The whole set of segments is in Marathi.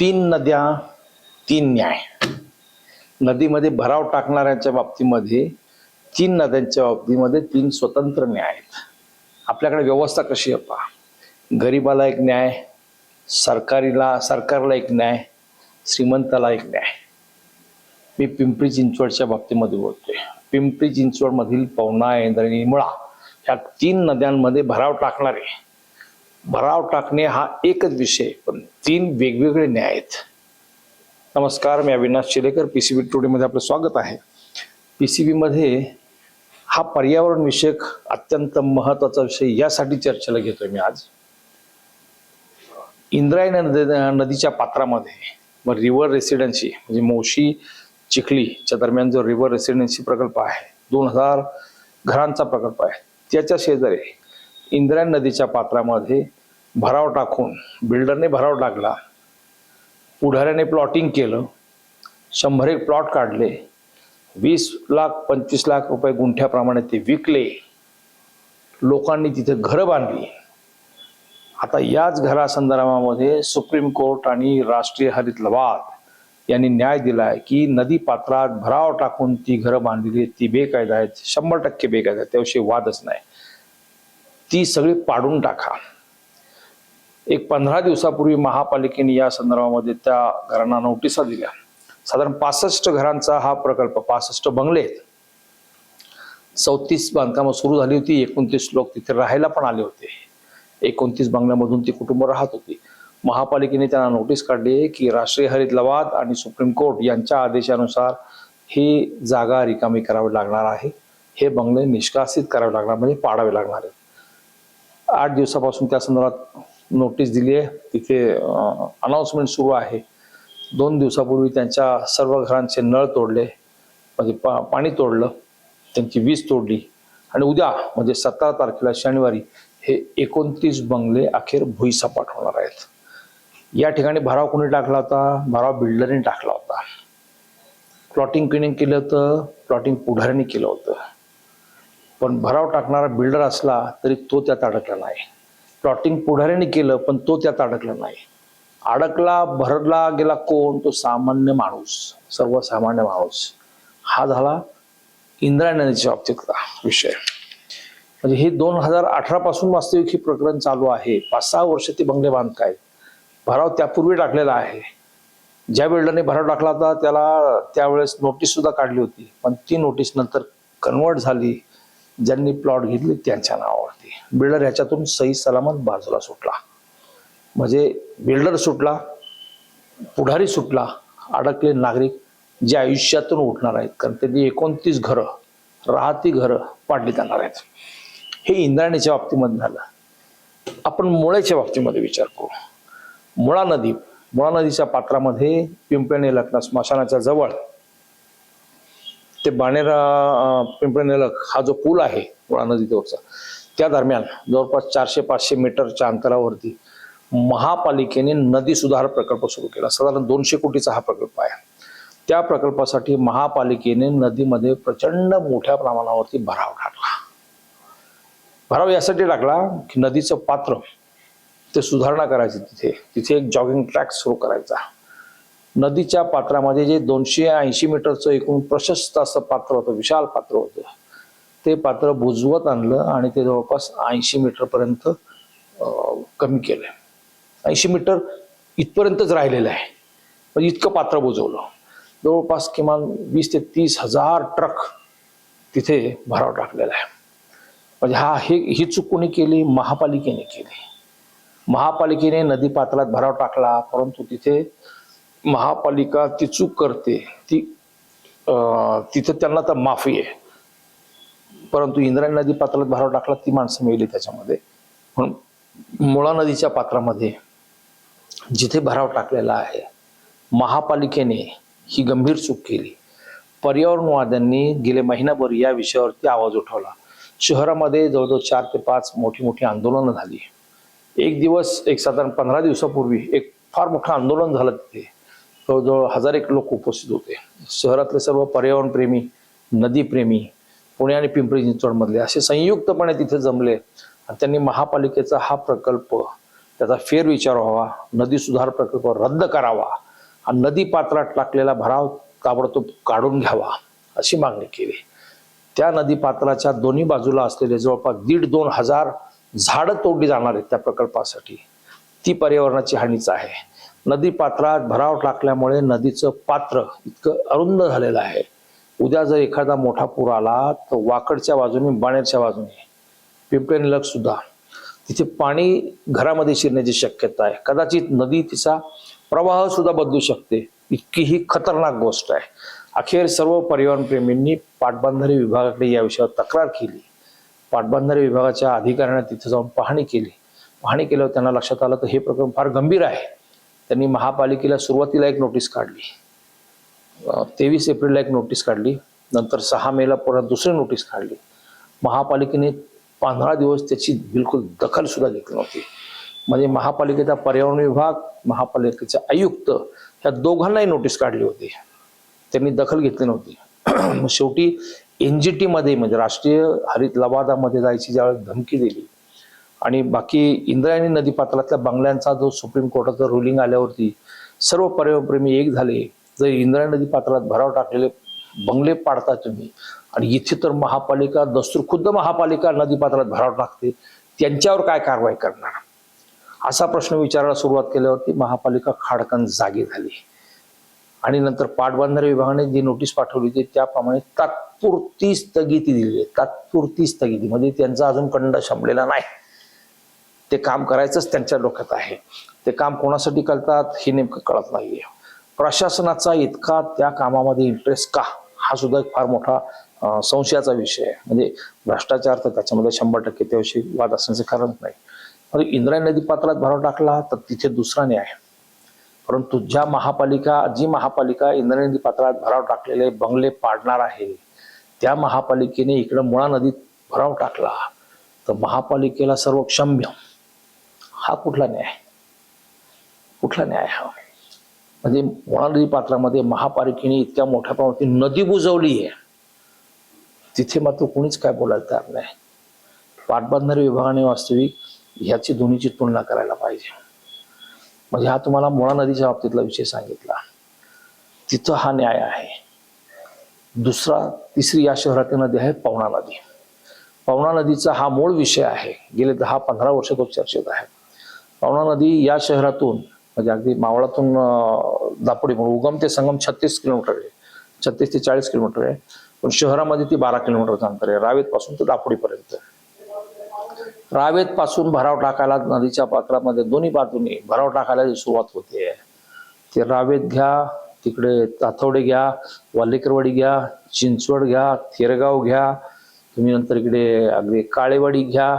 तीन नद्या तीन न्याय. नदीमध्ये भराव टाकणाऱ्यांच्या बाबतीमध्ये तीन नद्यांच्या बाबतीमध्ये तीन स्वतंत्र न्याय आहेत. आपल्याकडे व्यवस्था कशी आहे पहा. गरीबाला एक न्याय सरकारीला सरकारला एक न्याय श्रीमंताला एक न्याय. मी पिंपरी चिंचवडच्या बाबतीमध्ये बोलतोय. पिंपरी चिंचवडमधील पवना इंद्रणी मुळा ह्या तीन नद्यांमध्ये भराव टाकणारे भराव टाकणे हा एकच विषय पण तीन वेगवेगळे न्याय आहेत. नमस्कार मी Avinash Shilekar P C B टुडेमध्ये आपलं स्वागत आहे. पी सी बीमध्ये हा पर्यावरण विषयक अत्यंत महत्त्वाचा विषय यासाठी चर्चेला घेतोय मी आज. इंद्रायणी नदी नदीच्या पात्रामध्ये मग रिव्हर रेसिडेन्सी म्हणजे मोशी चिखलीच्या दरम्यान जो रिव्हर रेसिडेन्सी प्रकल्प आहे दोन हजार घरांचा प्रकल्प आहे. त्याच्या शेजारी इंद्रायण नदीच्या पात्रामध्ये भराव टाकून बिल्डरने भराव टाकला. पुढाऱ्याने प्लॉटिंग केलं. शंभर एक प्लॉट काढले. वीस लाख पंचवीस लाख रुपये गुंठ्याप्रमाणे ते विकले. लोकांनी तिथे घरं बांधली. आता याच घरासंदर्भामध्ये सुप्रीम कोर्ट आणि राष्ट्रीय हरित लवाद यांनी न्याय दिलाय की नदी पात्रात भराव टाकून ती घरं बांधलेली ती बेकायदा आहेत. शंभर टक्के बेकायदा आहेत. त्याविषयी वादच नाही. ती सगळी पाडून टाका. एक पंधरा दिवसापूर्वी महापालिकेने या संदर्भामध्ये त्या घरांना नोटिसा दिल्या. साधारण पासष्ट घरांचा हा प्रकल्प पासष्ट बंगले आहेत. चौतीस बांधकामं सुरू झाली होती एकोणतीस लोक तिथे राहायला पण आले होते. एकोणतीस बंगल्यामधून ती कुटुंब राहत होती. महापालिकेने त्यांना नोटीस काढली की राष्ट्रीय हरित लवाद आणि सुप्रीम कोर्ट यांच्या आदेशानुसार ही जागा रिकामी करावी लागणार आहे. हे बंगले निष्कासित करावे लागणार म्हणजे पाडावे लागणार आहेत. आठ दिवसापासून त्या संदर्भात नोटीस दिली आहे. तिथे अनाऊन्समेंट सुरू आहे. दोन दिवसापूर्वी त्यांच्या सर्व घरांचे नळ तोडले. म्हणजे पा पाणी तोडलं. त्यांची वीज तोडली. आणि उद्या म्हणजे सतरा तारखेला शनिवारी हे एकोणतीस बंगले अखेर भुईसपाट होणार आहेत. या ठिकाणी भराव कोणी टाकला होता? भराव बिल्डरने टाकला होता. प्लॉटिंग क्लिनिंग केलं होतं. प्लॉटिंग पुढाऱ्याने केलं होतं. पण भराव टाकणारा बिल्डर असला तरी तो त्यात अडकला नाही. प्लॉटिंग पुढाऱ्याने केलं पण तो त्यात अडकला नाही. अडकला भरला गेला कोण? तो सामान्य माणूस सर्वसामान्य माणूस. हा झाला इंद्रायणीच्या बाबतीतला विषय. म्हणजे हे दोन हजार अठरा पासून वास्तविक हे प्रकरण चालू आहे. पाच सहा वर्ष ते बंगले बांधकाय भराव त्यापूर्वी टाकलेला आहे. ज्या बिल्डरने भराव टाकला होता त्याला त्यावेळेस नोटीस सुद्धा काढली होती. पण ती नोटीस नंतर कन्वर्ट झाली. ज्यांनी प्लॉट घेतले त्यांच्या नावावरती. बिल्डर ह्याच्यातून सही सलामत बाजूला सुटला. म्हणजे बिल्डर सुटला पुढारी सुटला अडकले नागरिक जे आयुष्यातून उठणार आहेत. कारण त्यांनी एकोणतीस घरं राहती घरं पाडली जाणार आहेत. हे इंद्रायणीच्या बाबतीमध्ये झालं. आपण मुळ्याच्या बाबतीमध्ये विचार करू. मुळा नदी मुळा नदीच्या पात्रामध्ये पिंपळणे लग्न स्मशानाच्या जवळ ते बाणेरा अं, हा जो पूल आहे गोळा नदीवरचा त्या दरम्यान जवळपास चारशे पाचशे मीटरच्या अंतरावरती महापालिकेने नदी सुधार प्रकल्प सुरू केला. साधारण दोनशे कोटीचा हा प्रकल्प आहे. त्या प्रकल्पासाठी महापालिकेने नदीमध्ये प्रचंड मोठ्या प्रमाणावरती भराव टाकला. भराव यासाठी टाकला की नदीचं पात्र ते सुधारणा करायची तिथे. तिथे एक जॉगिंग ट्रॅक सुरू करायचा. नदीच्या पात्रामध्ये जे दोनशे ऐंशी मीटरचं एकूण प्रशस्त असं पात्र होतं विशाल पात्र होतं ते पात्र बुजवत आणलं आणि ते जवळपास ऐंशी मीटरपर्यंत कमी केलं. ऐंशी मीटर इथपर्यंतच राहिलेलं आहे. पण इतकं पात्र बुजवलं. जवळपास किमान वीस ते तीस हजार ट्रक तिथे भराव टाकलेला आहे. म्हणजे हा हे ही चूक कोणी केली? महापालिकेने केली. महापालिकेने नदी पात्रात भराव टाकला परंतु तिथे महापालिका ती चूक करते ती तिथं त्यांना तर माफी आहे. परंतु इंद्रायणी नदी पात्रात भराव टाकला ती माणसं मिळली त्याच्यामध्ये. म्हणून मुळा नदीच्या पात्रामध्ये जिथे भराव टाकलेला आहे महापालिकेने ही गंभीर चूक केली. पर्यावरणवाद्यांनी गेले महिनाभर या विषयावरती आवाज उठवला. शहरामध्ये जवळजवळ चार ते पाच मोठी मोठी आंदोलनं झाली. एक दिवस एक साधारण पंधरा दिवसापूर्वी एक फार मोठं आंदोलन झालं तिथे. जवळजवळ हजार एक लोक उपस्थित होते. शहरातले सर्व पर्यावरणप्रेमी नदीप्रेमी पुणे आणि पिंपरी चिंचवडमधले असे संयुक्तपणे तिथे जमले आणि त्यांनी महापालिकेचा हा प्रकल्प त्याचा फेरविचार व्हावा नदी सुधार प्रकल्प रद्द करावा आणि नदी पात्रात टाकलेला भराव ताबडतोब काढून घ्यावा अशी मागणी केली. त्या नदी पात्राच्या दोन्ही बाजूला असलेले जवळपास दीड दोन हजार झाडं तोडली जाणार आहेत त्या प्रकल्पासाठी. ती पर्यावरणाची हानीच आहे. नदी पात्रात भराव टाकल्यामुळे नदीचं पात्र इतकं अरुंद झालेलं आहे. उद्या जर एखादा मोठा पूर आला तर वाकडच्या बाजूने बाणेरच्या बाजूने पिंपळे लग सुद्धा तिथे पाणी घरामध्ये शिरण्याची शक्यता आहे. कदाचित नदी तिचा प्रवाह सुद्धा बदलू शकते. इतकी ही खतरनाक गोष्ट आहे. अखेर सर्व परिवहन प्रेमींनी पाटबंधारे विभागाकडे या विषयावर तक्रार केली. पाटबंधारे विभागाच्या अधिकाऱ्यांना तिथे जाऊन पाहणी केली. पाहणी केल्यावर त्यांना लक्षात आलं तर हे प्रकरण फार गंभीर आहे. त्यांनी महापालिकेला सुरुवातीला एक नोटीस काढली. तेवीस एप्रिलला एक नोटीस काढली. नंतर सहा मेला परत दुसरी नोटीस काढली. महापालिकेने पंधरा दिवस त्याची बिलकुल दखल सुद्धा घेतली नव्हती. म्हणजे महापालिकेचा पर्यावरण विभाग महापालिकेचे आयुक्त ह्या दोघांनाही नोटीस काढली होती. त्यांनी दखल घेतली नव्हती. मग शेवटी एन जी टीमध्ये म्हणजे राष्ट्रीय हरित लवादामध्ये जायची ज्यावेळेस धमकी दिली आणि बाकी इंद्रायणी नदी पात्रातल्या बंगल्यांचा जो सुप्रीम कोर्टाचा रुलिंग आल्यावरती सर्व पर्यावरणप्रेमी एक झाले. जर इंद्रायणी नदी पात्रात भराव टाकलेले बंगले पाडता तुम्ही आणि इथे तर महापालिका दस्तूर खुद्द महापालिका नदी पात्रात भराव टाकते त्यांच्यावर काय कारवाई करणार? असा प्रश्न विचारायला सुरुवात केल्यावरती महापालिका खाडकन जागी झाली. आणि नंतर पाटबंधारे विभागाने जी नोटीस पाठवली होती त्याप्रमाणे तात्पुरती स्थगिती दिली. आहे तात्पुरती स्थगिती. म्हणजे त्यांचा अजून कंड शमलेला नाही. ते काम करायचंच त्यांच्या डोक्यात आहे. ते काम कोणासाठी करतात हे नेमकं कळत नाहीये. प्रशासनाचा इतका त्या कामामध्ये इंटरेस्ट का? हा सुद्धा एक फार मोठा संशयाचा विषय आहे. म्हणजे भ्रष्टाचार तर त्याच्यामध्ये शंभर टक्के त्याविषयी वाद असण्याचं कारण नाही. म्हणजे इंद्रायणी नदी पात्रात भराव टाकला तर तिथे दुसरा न्याय परंतु ज्या महापालिका जी महापालिका इंद्रायणी नदी पात्रात भराव टाकलेले बंगले पाडणार आहे त्या महापालिकेने इकडं मुळा नदीत भराव टाकला तर महापालिकेला सर्व क्षम्य हा कुठला न्याय? कुठला न्याय हा? म्हणजे मुळा नदी पात्रामध्ये महापालिकेने इतक्या मोठ्या प्रमाणात नदी बुजवली आहे. तिथे मात्र कोणीच काय बोलायला तयार नाही. पाटबंधारे विभागाने वास्तविक ह्याची दोन्हीची तुलना करायला पाहिजे. म्हणजे हा तुम्हाला मुळा नदीच्या बाबतीतला विषय सांगितला. तिथं हा न्याय आहे. दुसरा तिसरी या शहरातील नदी आहे पवना नदी. पवना नदीचा हा मूळ विषय आहे. गेले दहा पंधरा वर्ष तो चर्चेत आहे. पावणा नदी या शहरातून म्हणजे अगदी मावळातून दापोडी म्हणून उगम ते संगम छत्तीस किलोमीटर आहे. छत्तीस ते चाळीस किलोमीटर आहे. पण शहरामध्ये ती बारा किलोमीटरचं अंतर आहे. रावेत पासून ते दापोडीपर्यंत. रावेत पासून भराव टाकायला नदीच्या पात्रामध्ये दोन्ही बाजूनी भराव टाकायला सुरुवात होते. ते रावेत घ्या तिकडे ताथवडे घ्या वाल्लेकरवाडी घ्या चिंचवड घ्या थेरगाव घ्या तुम्ही नंतर इकडे अगदी काळेवाडी घ्या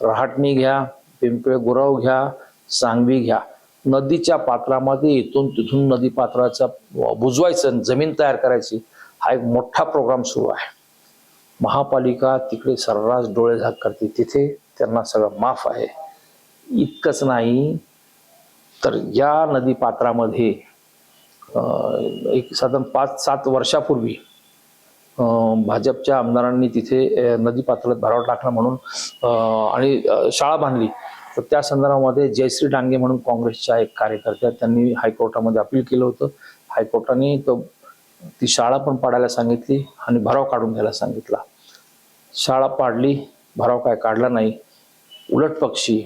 रहाटणी घ्या पिंपळे गुराव घ्या सांगवी घ्या. नदीच्या पात्रामध्ये इथून तिथून नदी पात्राचा बुजवायचं जमीन तयार करायची हा एक मोठा प्रोग्राम सुरू आहे. महापालिका तिकडे सर्रास डोळे झाक करते. तिथे त्यांना सगळं माफ आहे. इतकंच नाही तर या नदी पात्रामध्ये एक साधारण पाच सात वर्षापूर्वी भाजपच्या आमदारांनी तिथे नदी पात्रात भराव टाकला म्हणून आणि शाळा बांधली. तर त्या संदर्भामध्ये जयश्री डांगे म्हणून काँग्रेसच्या एक कार्यकर्त्या त्यांनी हायकोर्टामध्ये अपील केलं होतं. हायकोर्टाने तो ती शाळा पण पाडायला सांगितली आणि भराव काढून घ्यायला सांगितला. शाळा पाडली भराव काय काढला नाही. उलट पक्षी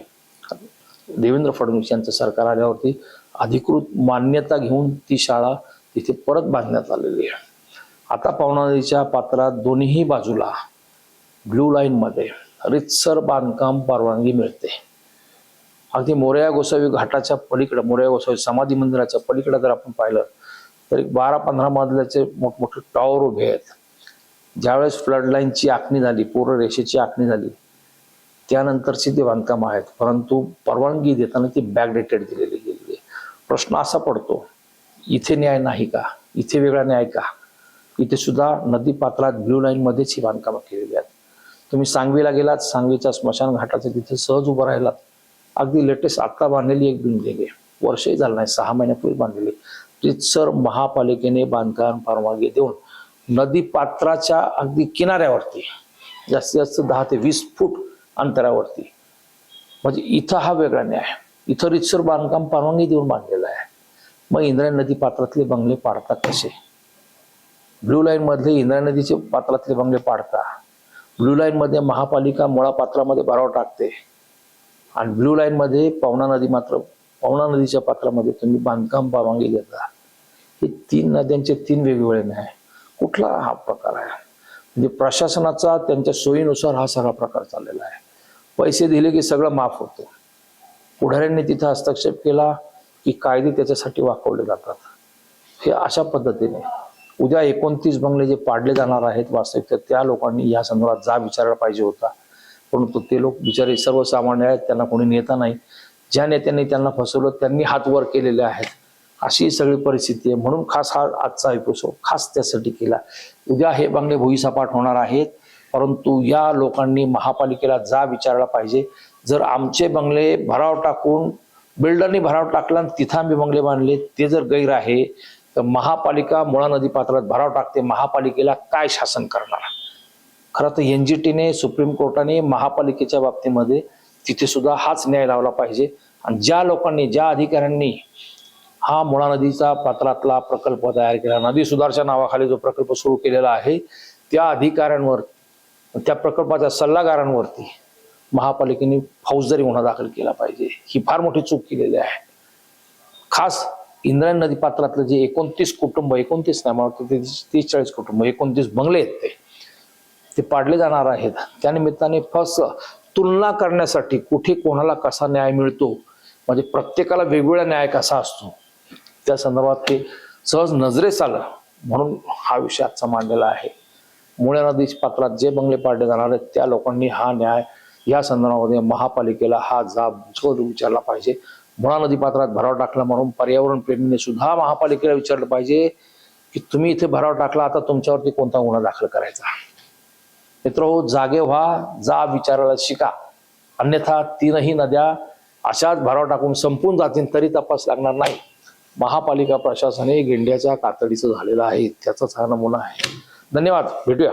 देवेंद्र फडणवीस यांचं सरकार आल्यावरती अधिकृत मान्यता घेऊन ती शाळा तिथे परत बांधण्यात आलेली आहे. आता पवना पात्रात दोन्ही बाजूला ब्ल्यू लाईनमध्ये रितसर बांधकाम परवानगी मिळते. अगदी मोरया गोसावी घाटाच्या पलीकडे मोरया गोसावी समाधी मंदिराच्या पलीकडे जर आपण पाहिलं तर एक बारा पंधरा मजल्याचे मोठमोठे टॉवर उभे आहेत. ज्यावेळेस फ्लडलाईनची आखणी झाली पूर्ण रेषेची आखणी झाली त्यानंतरची ते बांधकाम आहेत. परंतु परवानगी देताना ती बॅकडेटेड दिलेली गेलेली आहे. प्रश्न असा पडतो इथे न्याय नाही का? इथे वेगळा न्याय का? इथे सुद्धा नदी पात्रात ब्ल्यू लाईन मध्येच ही बांधकामं केलेली आहेत. तुम्ही सांगवीला गेलात सांगवीच्या स्मशान घाटाचं तिथे सहज उभं राहिलात. अगदी लेटेस्ट आत्ता बांधलेली एक बिल्डिंग आहे. वर्षही झालं नाही सहा महिन्यापूर्वी बांधलेली. रितसर महापालिकेने बांधकाम परवानगी देऊन नदी पात्राच्या अगदी किनाऱ्यावरती जास्तीत जास्त दहा ते वीस फूट अंतरावरती म्हणजे इथं हा वेगळा न्याय. इथं रितसर बांधकाम परवानगी देऊन बांधलेला आहे. मग इंद्रायण नदी पात्रातले बंगले पाडतात कसे? ब्लू लाईन मधले नदीचे पात्रातले बंगले पाडता. ब्लू लाईन मध्ये महापालिका मुळा पात्रामध्ये भराव टाकते. आणि ब्ल्यू लाईनमध्ये पवना नदी मात्र पवना नदीच्या पात्रामध्ये तुम्ही बांधकाम परवानगी घेता हे तीन नद्यांचे तीन वेगवेगळे न्याय. कुठला हा प्रकार आहे? म्हणजे प्रशासनाचा त्यांच्या सोयीनुसार हा सगळा प्रकार चाललेला आहे. पैसे दिले की सगळं माफ होतं. पुढाऱ्यांनी तिथं हस्तक्षेप केला की कायदे त्याच्यासाठी वापरले जातात. हे अशा पद्धतीने उद्या एकोणतीस बंगले जे पाडले जाणार आहेत वास्तविक तर त्या लोकांनी या संदर्भात जा विचारायला पाहिजे होता. परंतु ते लोक बिचारे सर्वसामान्य आहेत त्यांना कोणी नेता नाही. ज्या नेत्यांनी त्यांना फसवलं त्यांनी हात वर केलेले आहेत. अशी सगळी परिस्थिती आहे. म्हणून खास हा आजचा एपिसोड खास त्यासाठी केला. उद्या हे बंगले भुईसपाट होणार आहेत. परंतु या लोकांनी महापालिकेला जा विचारला पाहिजे. जर आमचे बंगले भराव टाकून बिल्डरनी भराव टाकला आणि तिथं आम्ही बंगले बांधले ते जर गैर आहे तर महापालिका मुळा नदी पात्रात भराव टाकते. महापालिकेला काय शासन करणार? खरं तर एन जी टीने सुप्रीम कोर्टाने महापालिकेच्या बाबतीमध्ये तिथे सुद्धा हाच न्याय लावला पाहिजे. आणि ज्या लोकांनी ज्या अधिकाऱ्यांनी हा मुळा नदीचा पात्रातला प्रकल्प तयार केला नदी सुधारच्या नावाखाली जो प्रकल्प सुरू केलेला आहे त्या अधिकाऱ्यांवर त्या प्रकल्पाच्या सल्लागारांवरती महापालिकेने फौजदारी गुन्हा दाखल केला पाहिजे. ही फार मोठी चूक केलेली आहे. खास इंद्रायणी नदी पात्रातलं जे एकोणतीस कुटुंब एकोणतीस नाही मला वाटतं ते तीस चाळीस कुटुंब एकोणतीस बंगले आहेत ते. ते पाडले जाणार आहेत. त्यानिमित्ताने फक्त तुलना करण्यासाठी कुठे कोणाला कसा न्याय मिळतो? म्हणजे प्रत्येकाला वेगवेगळा न्याय कसा असतो? त्या संदर्भात ते सहज नजरेस आलं म्हणून हा विषय आजचा मांडलेला आहे. मुळे नदी पात्रात जे बंगले पाडले जाणार आहेत त्या लोकांनी हा न्याय या संदर्भामध्ये महापालिकेला हा जाब शोध विचारला पाहिजे. मुळा नदी पात्रात भराव टाकला म्हणून पर्यावरण प्रेमीने सुद्धा महापालिकेला विचारलं पाहिजे की तुम्ही इथे भराव टाकला आता तुमच्यावरती कोणता गुन्हा दाखल करायचा? मित्र हो जागे व्हा जा विचारायला शिका. अन्यथा तीनही नद्या अशाच भराव टाकून संपून जातील तरी तपास लागणार नाही. महापालिका प्रशासन हे गेंड्याच्या कातडीचं झालेलं आहे त्याचाच हा नमुना आहे. धन्यवाद. भेटूया.